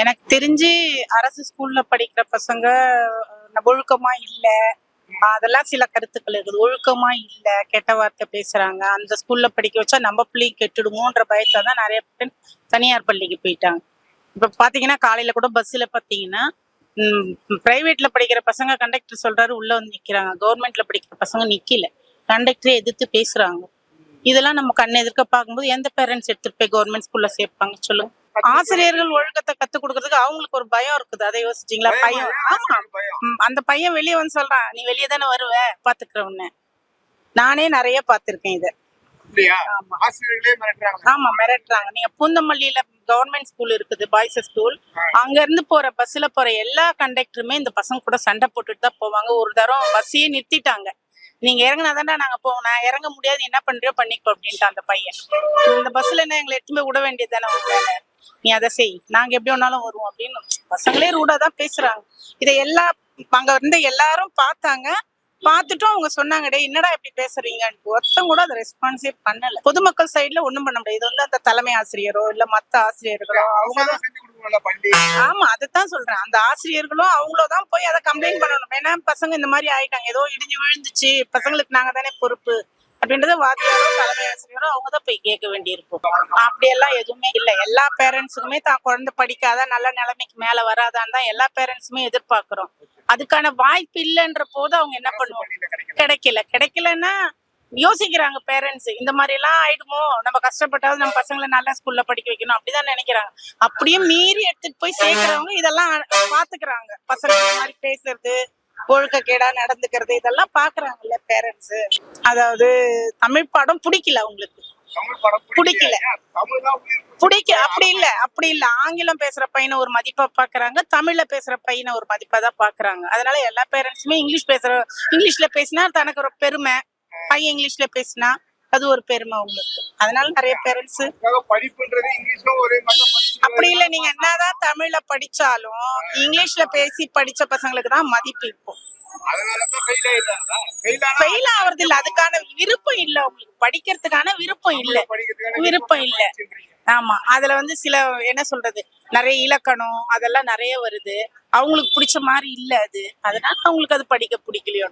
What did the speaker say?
எனக்கு தெரிஞ்சு அரசு ஸ்கூல்ல படிக்கிற பசங்க ஒழுக்கமா இல்ல. அதெல்லாம் சில கருத்துக்கள் இருக்குது. ஒழுக்கமா இல்ல கெட்ட வார்த்தை பேசுறாங்க. அந்த ஸ்கூல்ல படிக்க வச்சா நம்ம பிள்ளைங்க கெட்டுடுமோன்ற பயத்துல தான் நிறைய பேர் தனியார் பள்ளிக்கு போயிட்டாங்க. இப்ப பாத்தீங்கன்னா காலையில கூட பஸ்ல பாத்தீங்கன்னா பிரைவேட்ல படிக்கிற பசங்க கண்டக்டர் சொல்றாரு உள்ள வந்து நிக்கிறாங்க. கவர்மெண்ட்ல படிக்கிற பசங்க நிக்கல. கண்டக்டரை எதிர்த்து பேசுறாங்க. இதெல்லாம் நம்ம கண்ணு எதிர்க்க பார்க்கும்போது எந்த பேரண்ட்ஸ் எடுத்துட்டு போய் கவர்மெண்ட் ஸ்கூல்ல சேர்ப்பாங்க? சொல்லுங்க. ஆசிரியர்கள் ஒழுக்கத்தை கத்து கொடுக்கறதுக்கு அவங்களுக்கு ஒரு பயம் இருக்குது. அதை யோசிச்சீங்களா? பயம் ஆமா. அந்த பையன் வெளியே வந்து சொல்றான் நீ வெளியே தானே வருவ? பாத்துக்கிற உன்னை நானே நிறைய பாத்திருக்கேன் இத. ஆமா. மிரட்டுறாங்க. ஆமா மிரட்டுறாங்க. நீங்க பூந்தமல்லியில கவர்மெண்ட் ஸ்கூல் இருக்குது பாய்ஸ் ஸ்கூல் அங்க இருந்து போற பஸ்ல போற எல்லா கண்டக்டருமே இந்த பசங்க கூட சண்டை போட்டுட்டு தான் போவாங்க. ஒரு தரம் பஸ்ஸையே நிறுத்திட்டாங்க. நீங்க இறங்குனாதான்டா நாங்க போவோம். நான் இறங்க முடியாது. என்ன பண்றியோ பண்ணிக்கோ அப்படின்ட்டு அந்த பையன். இந்த பஸ்ல என்ன எங்களை போய் விட வேண்டியது தானே நீ அதை செய். நாங்க எப்படி வேணாலும் வருவோம் அப்படின்னு பசங்களே ரூடா தான் பேசுறாங்க. இதை எல்லா அங்க இருந்த எல்லாரும் பார்த்தாங்க. பார்த்துட்டும் அவங்க சொன்னாங்க டே என்னடா இப்படி பேசுறீங்கன்னு ஒருத்தம் கூட அதை ரெஸ்பான்ஸே பண்ணல. பொதுமக்கள் சைட்ல ஒண்ணும் பண்ண முடியாது. இது வந்து அந்த தலைமை ஆசிரியரோ இல்ல மத்த ஆசிரியர்களோ அவங்க ஆமா அதுதான் சொல்றேன். அந்த ஆசிரியர்களும் அவங்களும் தான் போய் அதை கம்ப்ளைண்ட் பண்ணணும். ஏன்னா பசங்க இந்த மாதிரி ஆயிட்டாங்க. ஏதோ இடிஞ்சு விழுந்துச்சு. பசங்களுக்கு நாங்க தானே பொறுப்பு. அப்படின்றத வாத்தியாரோ தலைமை ஆசிரியரோ அவங்க தான் போய் கேட்க வேண்டியிருக்கும். அப்படியெல்லாம் எதுவுமே இல்லை. எல்லா பேரண்ட்ஸுக்குமே தான் குழந்தை படிக்காத நல்ல நிலைமைக்கு மேல வராதான்னு தான் எல்லா பேரண்ட்ஸுமே எதிர்பார்க்கிறோம். அதுக்கான வாய்ப்பு இல்லைன்ற போது அவங்க என்ன பண்ணுவாங்க கிடைக்கல. கிடைக்கலன்னா யோசிக்கிறாங்க பேரண்ட்ஸ் இந்த மாதிரி எல்லாம் ஆயிடுமோ? நம்ம கஷ்டப்பட்டாவது நம்ம பசங்களை நல்ல ஸ்கூல்ல படிக்க வைக்கணும் அப்படிதான் நினைக்கிறாங்க. அப்படியே மீறி எடுத்துட்டு போய் சேர்க்கிறவங்க இதெல்லாம் பாத்துக்கிறாங்க பசங்க இந்த மாதிரி பேசுறது ஒழுக்கக்கேடா நடந்துக்கிறது இதெல்லாம் பாக்குறாங்கல்ல பேரண்ட்ஸ் அதாவது தமிழ் பாடம் பிடிக்கல அவங்களுக்கு. தமிழ் படம் பிடிக்கல. பிடிக்க அப்படி இல்ல அப்படி இல்ல. ஆங்கிலம் பேசுற பையனை ஒரு மதிப்பா பாக்குறாங்க தமிழ்ல பேசுற பையனை ஒரு மதிப்பா தான் பாக்குறாங்க. அதனால எல்லா பேரண்ட்ஸுமே இங்கிலீஷ் பேசுற இங்கிலீஷ்ல பேசினா தனக்கு ஒரு பெருமை. பையன் இங்கிலீஷ்ல பேசினா அது ஒரு பெருமை உங்களுக்கு அதனால நிறைய பேரண்ட்ஸ் அப்படி இல்ல நீங்க என்னதான் தமிழ்ல படிச்சாலும் இங்கிலீஷ்ல பேசி படிச்ச பசங்களுக்கு தான் மதிப்பு இப்போ. அதனாலதான் ஃபெயில் ஆவறது இல்ல அதுக்கான விருப்பம் இல்ல உங்களுக்கு படிக்கிறதுக்கான விருப்பம் இல்ல. விருப்பம் இல்ல. ஆமா அதுல வந்து சில என்ன சொல்றது நிறைய இலக்கணம் அதெல்லாம் நிறைய வருது. அவங்களுக்கு பிடிச்ச மாதிரி இல்ல அது. அதனால அவங்களுக்கு அது படிக்க பிடிக்கலையோ